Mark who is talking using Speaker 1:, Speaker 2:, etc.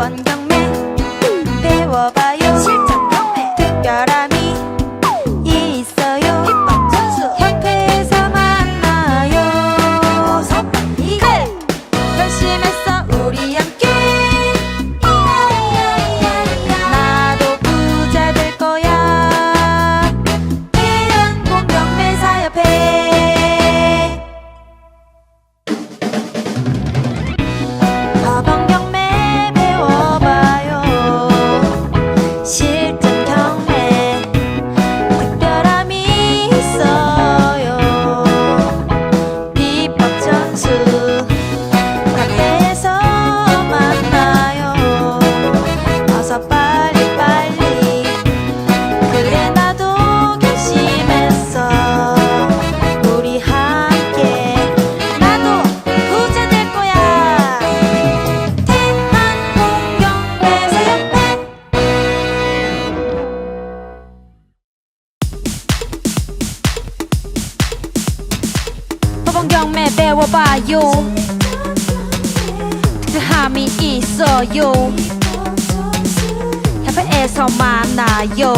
Speaker 1: 凡间 공경매 배워봐요 함이 있어요 협회에서 만나요